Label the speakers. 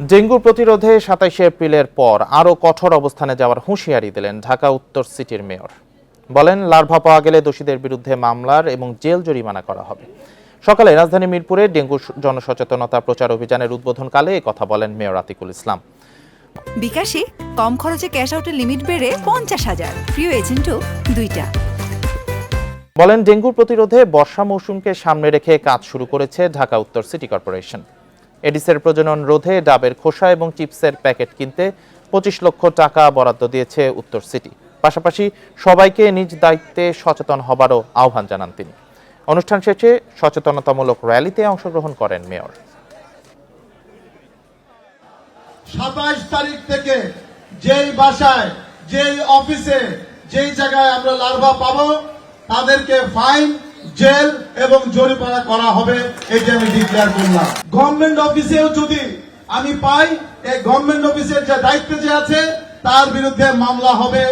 Speaker 1: Dengue প্রতিরোধে সাতাইশে এপ্রিলের পর আরও কঠোর অবস্থানে যাওয়ার হুঁশিয়ারি দিলেন ঢাকা উত্তর সিটির মেয়র। বলেন লার্ভা পাওয়া গেলে দোষীদের বিরুদ্ধে মামলার এবং জেল জরিমানা করা হবে। সকালে রাজধানী মিরপুরে ডেঙ্গু জনসচেতনতা প্রচার অভিযানের উদ্বোধনকালে কথা বলেন মেয়র আতিকুল ইসলাম।
Speaker 2: বিকাশে কম খরচে ক্যাশ আউটের লিমিট বেড়ে পঞ্চাশ হাজার প্রিয় এজেন্টও দুইটা।
Speaker 1: বলেন ডেঙ্গুর প্রতিরোধে বর্ষা মৌসুমকে সামনে রেখে কাজ শুরু করেছে ঢাকা উত্তর সিটি কর্পোরেশন। এডিসের প্রজনন রোধে ডাবের খোসা এবং চিপসের প্যাকেট কিনতে পঁচিশ লক্ষ টাকা বরাদ্দ দিয়েছে উত্তর সিটি। পাশাপাশি সবাইকে নিজ দায়িত্বে সচেতন হবারও আহ্বান জানান তিনি। অনুষ্ঠান শেষে সচেতনতামূলক র্যালিতে অংশগ্রহণ করেন মেয়র।
Speaker 3: সাতাইশ তারিখ থেকে যেই বাসায়, যেই অফিসে, যেই জায়গায় আমরা লার্ভা পাবো, তাদেরকে ফাইন জেল এবং জরিমানা করা হবে এটি আমি ডিক্লেয়ার করলাম। গভর্নমেন্ট অফিসেও যদি আমি পাই, এই গভর্নমেন্ট অফিসের যে দায়িত্বে যে আছে, তার বিরুদ্ধে মামলা হবে।